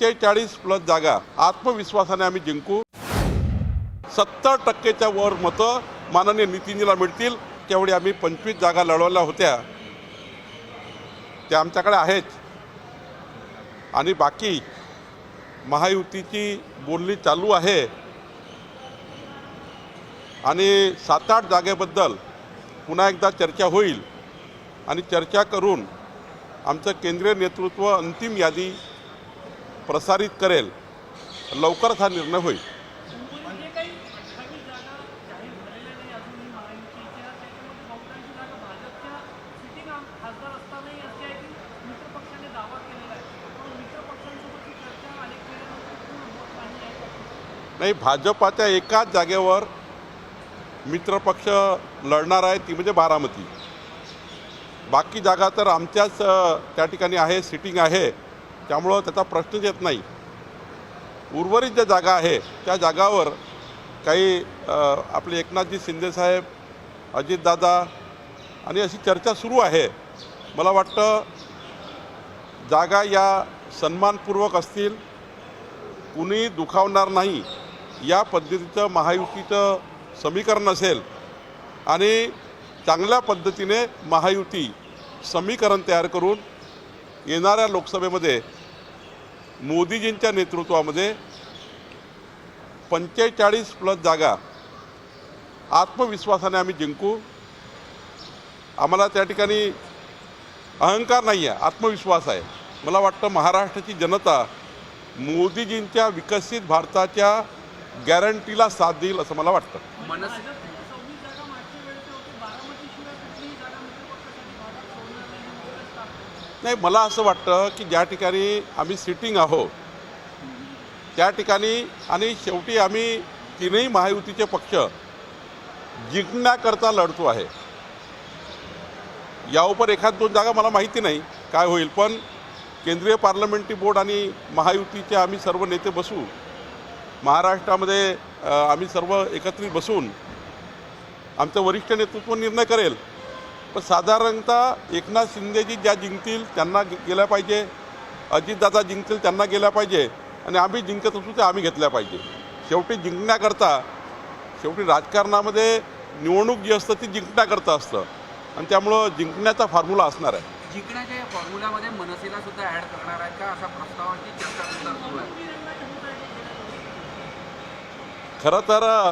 पंचेचाळीस प्लस जागा. आत्मविश्वासाने आम्ही जिंकू. सत्तर टक्केच्या वर मतं माननीय नितीनजीला मिळतील. तेवढी आम्ही पंचवीस जागा लढवल्या होत्या. त्या आमच्याकडे आहेत. आणि बाकी महायुतीची बोलणी चालू आहे. आणि सात आठ जागेबद्दल पुन्हा एकदा चर्चा होईल. आणि चर्चा करून आमचं केंद्रीय नेतृत्व अंतिम यादी प्रसारित करेल लवकरच हा निर्णय होईल. नाही भाजपाच्या एकाच जागेवर मित्रपक्ष लढणार आहे ती म्हणजे बारामती. बाकी जागा तर आमच्याच त्या ठिकाणी आहे सिटिंग आहे. त्यामुळं त्याचा प्रश्नच येत नाही. उर्वरित ज्या जागा आहे त्या जागावर काही आपले एकनाथजी शिंदेसाहेब अजितदादा आणि अशी चर्चा सुरू आहे. मला वाटतं जागा या सन्मानपूर्वक असतील कुणी दुखावणार नाही. या पद्धतीचं महायुतीचं समीकरण असेल आणि चांगल्या पद्धतीने महायुती समीकरण तयार करून येणाऱ्या लोकसभेमध्ये मोदीजींच्या नेतृत्वामध्ये पंचेचाळीस प्लस जागा आत्मविश्वासाने आम्ही जिंकू. आम्हाला त्या ठिकाणी अहंकार नाही आहे आत्मविश्वास आहे. मला वाटतं महाराष्ट्राची जनता मोदीजींच्या विकसित भारताच्या गॅरंटीला साथ देईल असं मला वाटतं. नाही मला असं वाटतं की ज्या ठिकाणी आम्ही सिटिंग आहोत त्या ठिकाणी आणि शेवटी आम्ही तीनही महायुतीचे पक्ष जिंकण्याकरता लढतो आहे. यावर एखाद दोन जागा मला माहिती नाही काय होईल पण केंद्रीय पार्लमेंटरी बोर्ड आणि महायुतीचे आम्ही सर्व नेते बसू महाराष्ट्रामध्ये आम्ही सर्व एकत्रित बसून आमचं वरिष्ठ नेतृत्व निर्णय करेल पण साधारणतः एकनाथ शिंदेजी ज्या जिंकतील त्यांना गेल्या पाहिजे. अजितदादा जिंकतील त्यांना गेल्या पाहिजे. आणि आम्ही जिंकत असू ते आम्ही घेतल्या पाहिजे. शेवटी जिंकण्याकरता शेवटी राजकारणामध्ये निवडणूक जी असतं ती जिंकण्याकरता असतं. आणि त्यामुळं जिंकण्याचा फॉर्म्युला असणार आहे. जिंकण्याच्या या फॉर्म्युल्यामध्ये मनसेला सुद्धा ऍड करणार आहेत का? असा प्रस्तावाची चर्चा सुद्धा सुरू आहे. खरं तर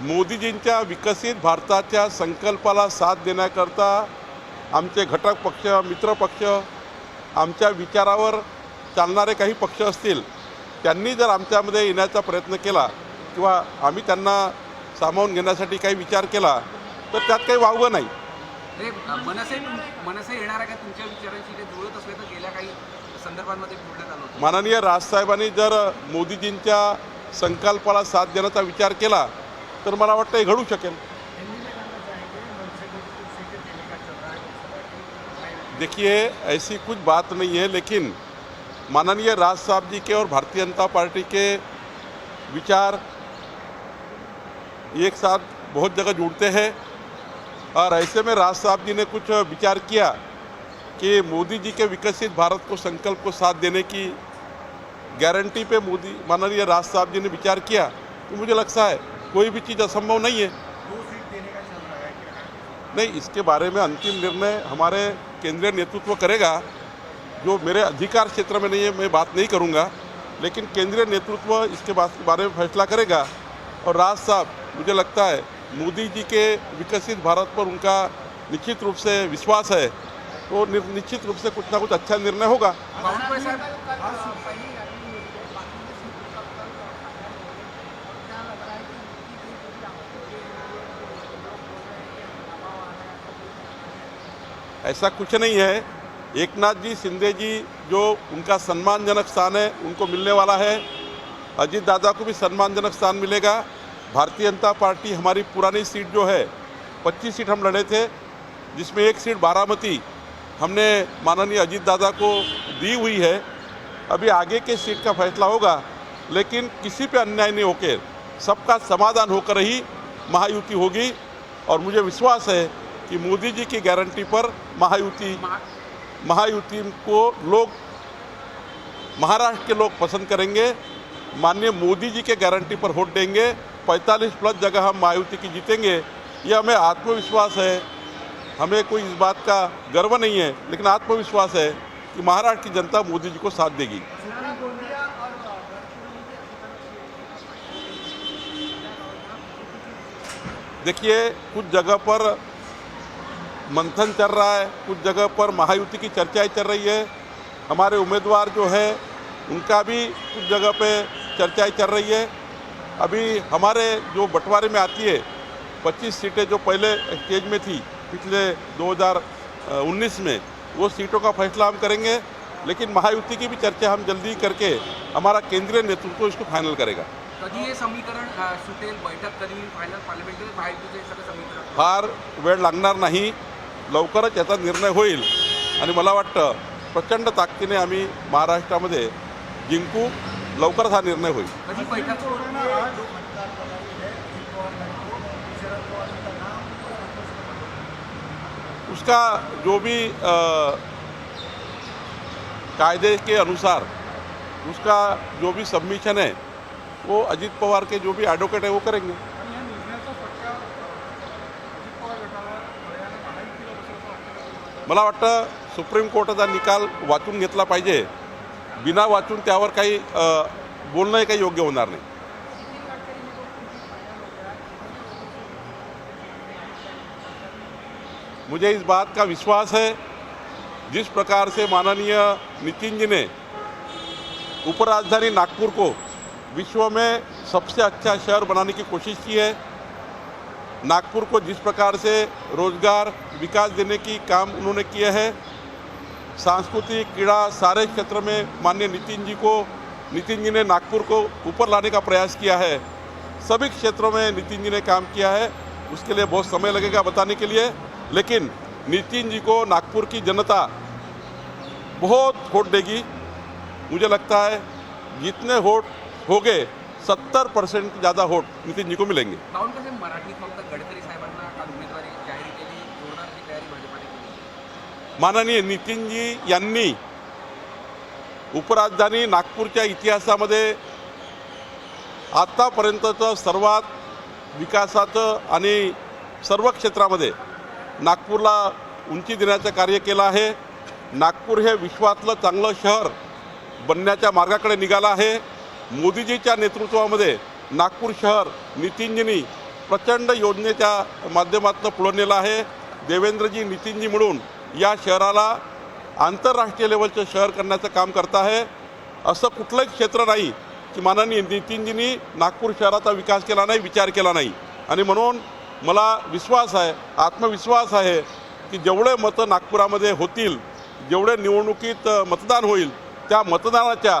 मोदीजींच्या विकसित भारताच्या संकल्पाला साथ देण्याकरता आमचे घटक पक्ष मित्रपक्ष आमच्या विचारावर चालणारे काही पक्ष असतील त्यांनी जर आमच्यामध्ये येण्याचा प्रयत्न केला किंवा आम्ही त्यांना सामावून घेण्यासाठी काही विचार केला तर त्यात काही वावगं नाही. माननीय राजसाहेबांनी जर मोदीजींच्या संकल्पाला साथ देण्याचा विचार केला तर मला वाटतं हे घडू शकेल. देखिए, ऐसी कुछ बात नहीं है, लेकिन माननीय राज साहब जी के और भारतीय जनता पार्टी के विचार एक साथ बहुत जगह जुड़ते हैं। और ऐसे में राज साहब जी ने कुछ विचार किया कि मोदी जी के विकसित भारत को संकल्प को साथ देने की गारंटी पे मोदी, माननीय राज साहब जी ने विचार किया तो मुझे लगता है कोई भी चीज़ असंभव नहीं है। नहीं, इसके बारे में अंतिम निर्णय हमारे केंद्रीय नेतृत्व करेगा। जो मेरे अधिकार क्षेत्र में नहीं है, मैं बात नहीं करूँगा। लेकिन केंद्रीय नेतृत्व इसके बारे में फैसला करेगा। और राज साहब, मुझे लगता है, मोदी जी के विकसित भारत पर उनका निश्चित रूप से विश्वास है। तो निश्चित रूप से कुछ ना कुछ अच्छा निर्णय होगा। ऐसा कुछ नहीं है। एक नाथ जी शिंदे जी जो उनका सम्मानजनक स्थान है, उनको मिलने वाला है। अजीत दादा को भी सम्मानजनक स्थान मिलेगा। भारतीय जनता पार्टी हमारी पुरानी सीट जो है 25 सीट हम लड़े थे, जिसमें एक सीट बारामती हमने माननीय अजीत दादा को दी हुई है। अभी आगे के सीट का फैसला होगा, लेकिन किसी पे अन्याय नहीं होकर सबका समाधान होकर ही महायुति होगी। और मुझे विश्वास है कि मोदी जी की गारंटी पर महायुति महायुति को लोग, महाराष्ट्र के लोग पसंद करेंगे। माननीय मोदी जी के गारंटी पर वोट देंगे। 45 प्लस जगह हम महायुति की जीतेंगे। ये हमें आत्मविश्वास है। हमें कोई इस बात का गर्व नहीं है, लेकिन आत्मविश्वास है कि महाराष्ट्र की जनता मोदी जी को साथ देगी। देखिए, कुछ जगह पर मंथन चल रहा है। कुछ जगह पर महायुति की चर्चाएँ चल रही है। हमारे उम्मीदवार जो है उनका भी कुछ जगह पे चर्चाएँ चल रही है। अभी हमारे जो बंटवारे में आती है 25 सीटें जो पहले स्टेज में थी पिछले 2019 में वो सीटों का फैसला हम करेंगे। लेकिन महायुति की भी चर्चा हम जल्दी करके हमारा केंद्रीय नेतृत्व इसको फाइनल करेगा। कधी हे समीकरण सुटेल बैठक कधी फायनल पार्लमेंटरी फार वेळ लागणार नाही। लवकरच याचा निर्णय होईल. आणि मला वाटतं प्रचंड ताकदीने आम्ही महाराष्ट्रामध्ये जिंकू लवकरच हा निर्णय होईल. उसका जो भी कायदे के अनुसार उसका जो भी सबमिशन है वो अजित पवार के जो भी एडवोकेट है वो करेंगे. मला वाटतं सुप्रीम कोर्टाचा निकाल वाचून घेतला पाहिजे. बिना वाचून त्यावर काही बोलणं बोलणंही काही योग्य होणार नाही. मुझे इस बात का विश्वास है जिस प्रकार से माननीय नितिन जी ने उपराजधानी नागपुर को विश्व में सबसे अच्छा शहर बनाने की कोशिश की है नागपुर को जिस प्रकार से रोज़गार, विकास देने की काम उन्होंने किया है, सांस्कृतिक क्रीड़ा सारे क्षेत्र में माननीय नितिन जी को, नितिन जी ने नागपुर को ऊपर लाने का प्रयास किया है। सभी क्षेत्रों में नितिन जी ने काम किया है, उसके लिए बहुत समय लगेगा बताने के लिए, लेकिन नितिन जी को नागपुर की जनता बहुत वोट देगी। मुझे लगता है जितने वोट हो गए सत्तर परसेंट ज़्यादा वोट नितिन जी को मिलेंगे। माननीय नितीनजी यांनी उपराजधानी नागपूरच्या इतिहासामध्ये आत्तापर्यंतचं सर्वात विकासाचं आणि सर्व क्षेत्रामध्ये नागपूरला उंची देण्याचं कार्य केलं आहे. नागपूर हे विश्वातलं चांगलं शहर बनण्याच्या मार्गाकडे निघालं आहे. मोदीजीच्या नेतृत्वामध्ये नागपूर शहर नितीनजींनी प्रचंड योजनेच्या माध्यमातून पुढं नेलं आहे. देवेंद्रजी नितीनजी म्हणून या शहराला आंतरराष्ट्रीय लेवलचं शहर करण्याचं काम करत आहे. असं कुठलंही क्षेत्र नाही की माननीय नितीनजींनी नागपूर शहराचा विकास केला नाही विचार केला नाही. आणि म्हणून मला विश्वास आहे आत्मविश्वास आहे की जेवढे मतं नागपुरामध्ये होतील जेवढे निवडणुकीत मतदान होईल त्या मतदानाच्या